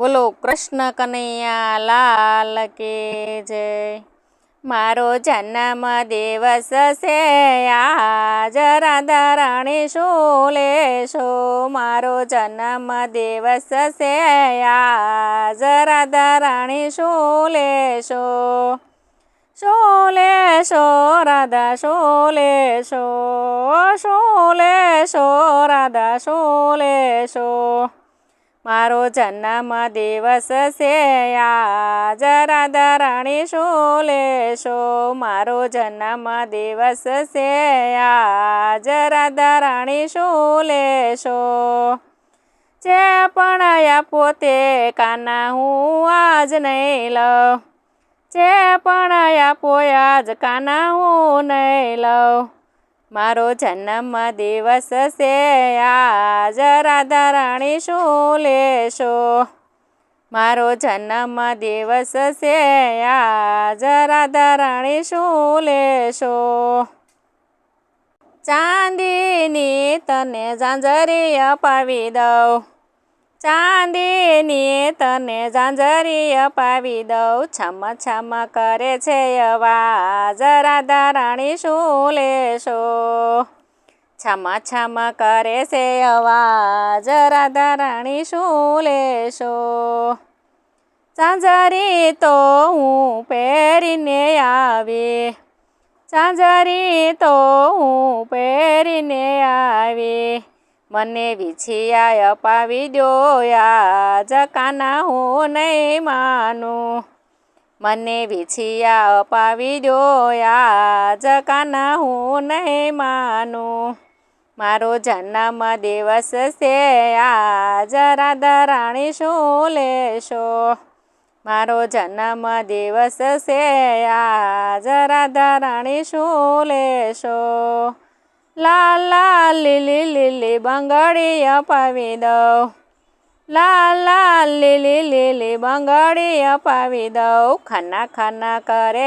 બોલો, કૃષ્ણ કનૈયા, લાલ કે જય? મારો જન્મ દિવસ છે, આજ રાધા રાણી શું લેશો? મારો જન્મ દિવસ છે, આજ રાધા રાણી શું લેશો? શું રાધા, શું લેશો? શું રાધા, શું લેશો? મારો જન્મ દિવસ છે આજ રાધા રાણી શું લેશો મારો જન્મ દિવસ છે આજ રાધા રાણી શું લેશો જે પણ આપો તે કાના હું આજ નહીં લઉં જે પણ આપો આજ કાના હું નહીં લઉં મારો જન્મ દિવસ છે. આજ રાધા રાણી શું લેશો? મારો જન્મ દિવસ છે. આજ રાધા રાણી શું લેશો? ચાંદીની તને ઝાંઝરી અપાવી દઉં. ચાંદીની તને ઝાંઝરી અપાવી દઉં. છમ છમ કરે છે અવાજ, રાધા રાણી શું લેશો? છમ છમ કરે છે અવાજ, રાધા શું લેશો? ઝાંઝરી તો હું પહેરીને આવી. ઝાંઝરી તો હું પહેરીને આવી. મને વિછિયા અપાવી દો આજ કાના હું નહીં માનું. મને વિછિયા અપાવી દો આજ કાના હું નહીં માનું. મારો જન્મ દિવસ છે, આજ રાધા રાણી શું લેશો? મારો જન્મ દિવસ છે, આજ રાધા રાણી શું લેશો? લાલ લાલ લીલી લીલી બંગડી અપાવી દઉં લાલ લાલ લીલી લીલી બંગડી અપાવી દઉં ખાના ખાના કરે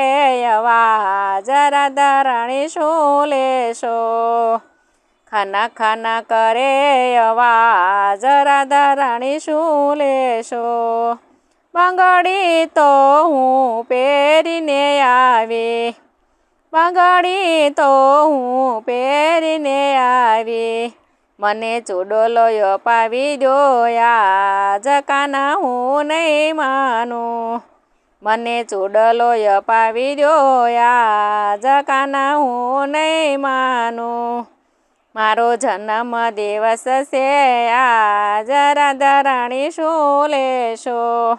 અવા જરા રાણી શું લેશો ખાના ખાના કરે અવા જરા રાણી શું લેશો બંગડી તો હું પહેરીને આવી બંગડી તો હું પહેરીને આવી. મને ચૂડોલો અપાવી દો આજ કાના હું નહીં માનું. મને ચૂડલો અપાવી દો આજ કાના હું નહીં માનું. મારો જન્મ દિવસ છે, આજ રાધા રાણી શું લેશો?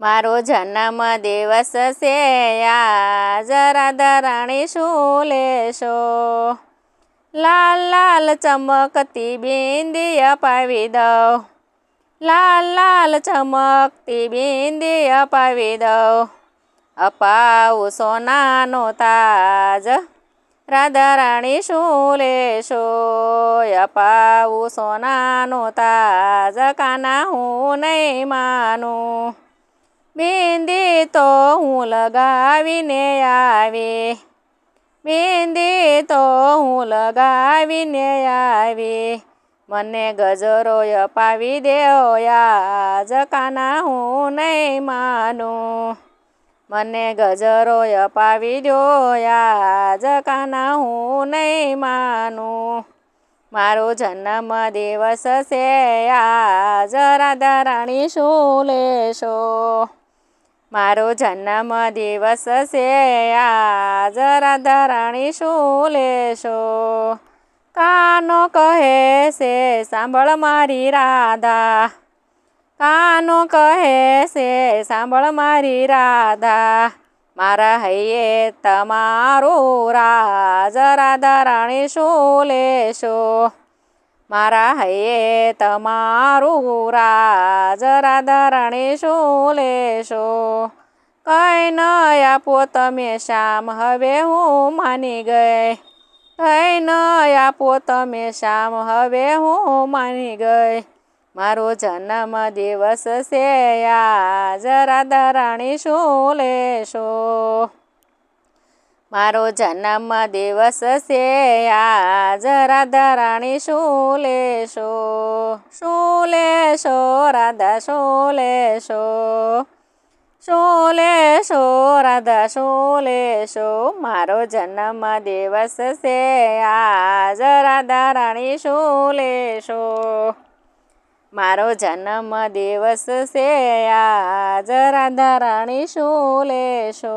મારો જન્મ દિવસ છે, આજ રાધા રાણી શું લેશો લાલ લાલ ચમકતી બિંદી અપાવી દઉં. લાલ લાલ ચમકતી બિંદી અપાવી દઉં. અપાવું સોનાનો તાજ રાધા રાણી શું લેશો અપાવું સોનાનો તાજ કાના હું નહીં માનું. બિંદી તો હું લગાવીને આવી. બિંદી તો હું લગાવીને આવી. મને ગજરો અપાવી દેવો આજ કાના હું નહીં માનું. મને ગજરો અપાવી દો આજ કાના હું નહીં માનું. મારો જન્મ દિવસ છે, આજ રાધા રાણી શું લેશો? મારો જન્મ દિવસ છે, આજ રાધારાણી શું લેશો? કાનો કહે છે, સાંભળ મારી રાધા. કાનો કહે છે, સાંભળ મારી રાધા. મારા હૈયે તમારું રાજ રાધારાણી શું લેશો? મારા હૈયે તમારું રાજ રાધારણે રાણી શું લેશો. કઈ ન આપો તમે શ્યામ, હવે હું માની ગઈ. કઈ ન આપો તમે શ્યામ, હવે હું માની ગઈ. મારો જન્મ દિવસ છે, આજ રાધા રાણી શું લેશો. મારો જન્મ દિવસ છે. આજ રાધા રાણી શું લેશો શું લેશો રાધા શું લેશો શું લેશો રાધા શું લેશો મારો જન્મ દિવસ છે. આજ રાધા રાણી શું લેશો મારો જન્મ દિવસ છે. આજ રાધા રાણી શું લેશો